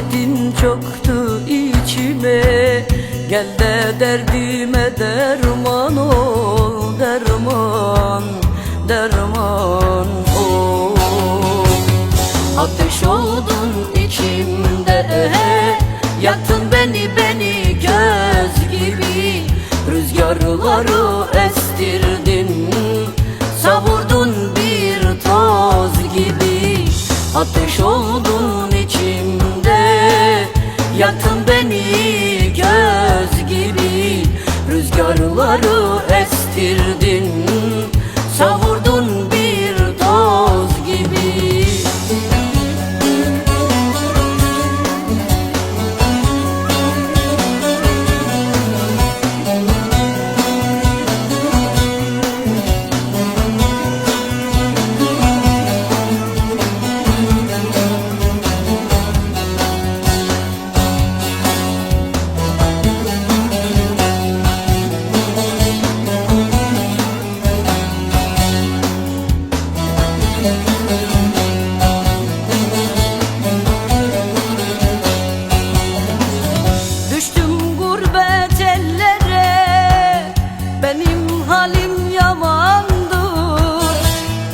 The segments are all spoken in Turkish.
Hasretin çoktu içime. Gel de derdime derman ol Derman, derman ol. Ateş oldun içimde Yaktın beni beni göz gibi. Rüzgarları estirdin Savurdun bir toz gibi. Ateş oldun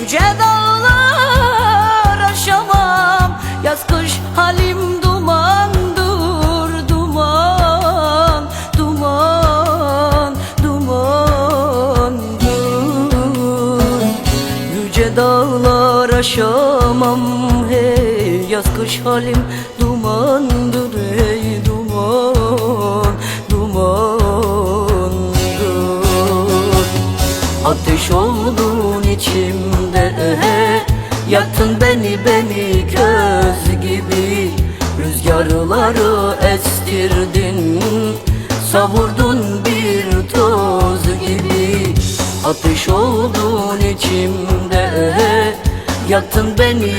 Yüce dağlar aşamam. Yaz kış halim dumandır Duman, duman, dumandır Yüce dağlar aşamam. Hey Yaz kış halim dumandır hey duman dumandır Ateş oldun içimde Yaktın beni beni köz gibi. Rüzgarları estirdin Savurdun bir toz gibi. Ateş oldun içimde Yaktın beni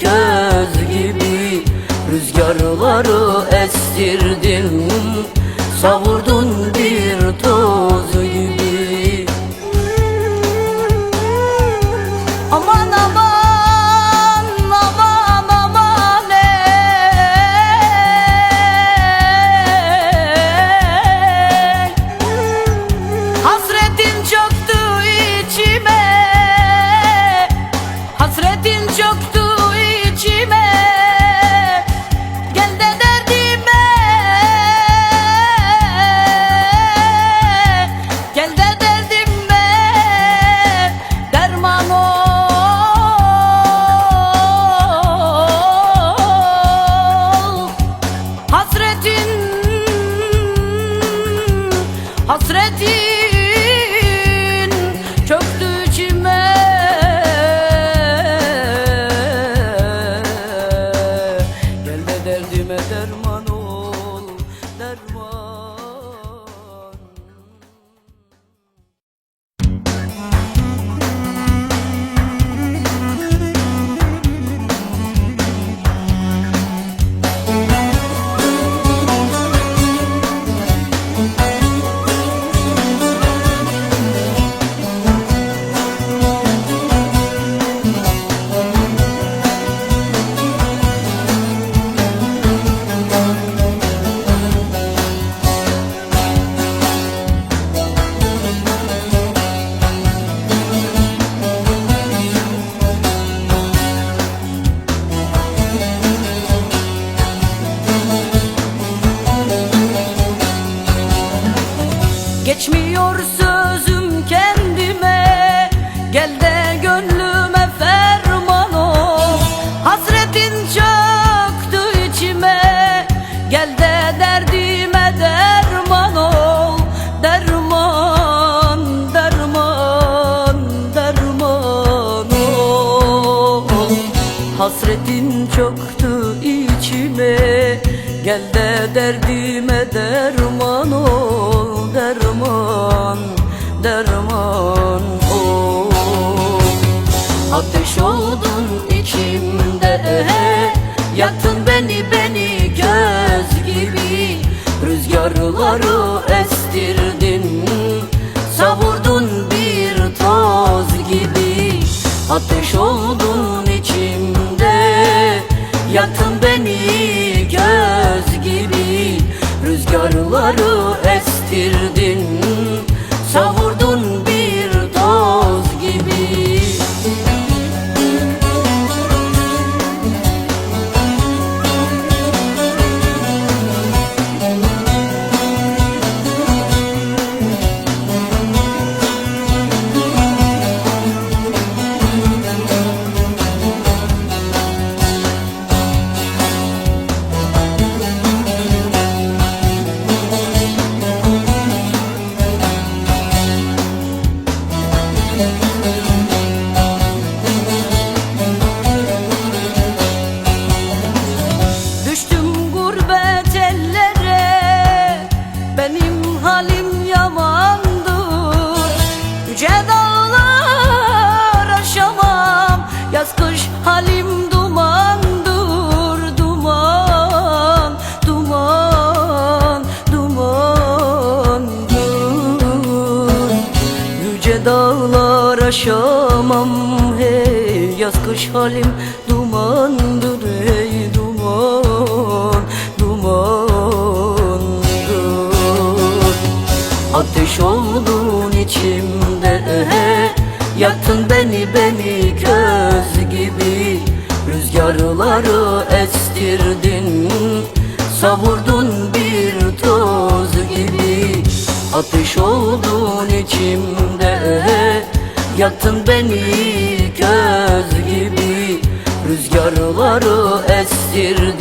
köz gibi. Rüzgarları estirdin Savurdun bir Gel de derdime derman ol Derman, derman ol. Ateş oldun içimde Yaktın beni beni göz gibi. Rüzgarları yaşamam hey Yaz kış halim dumandır hey duman dumandır. Ateş oldun içimde eh, Yaktın beni beni köz gibi. Rüzgarları estirdin Savurdun gibi Ateş oldun içimde. Yaktın beni köz gibi. Rüzgarları estirdin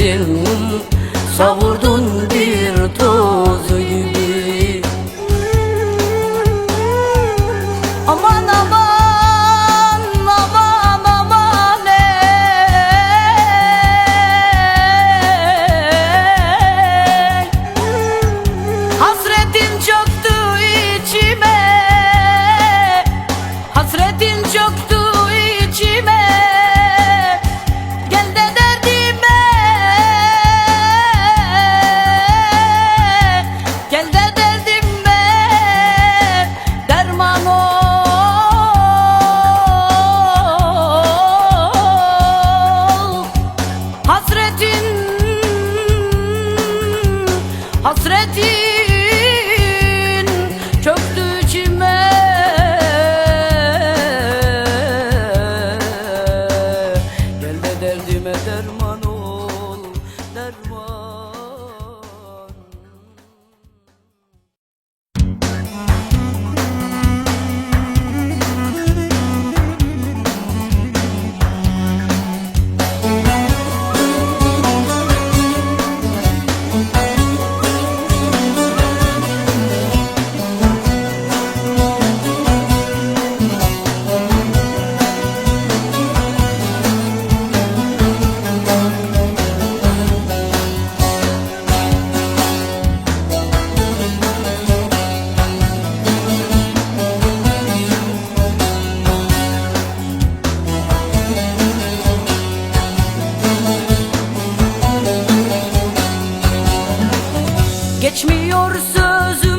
veriyor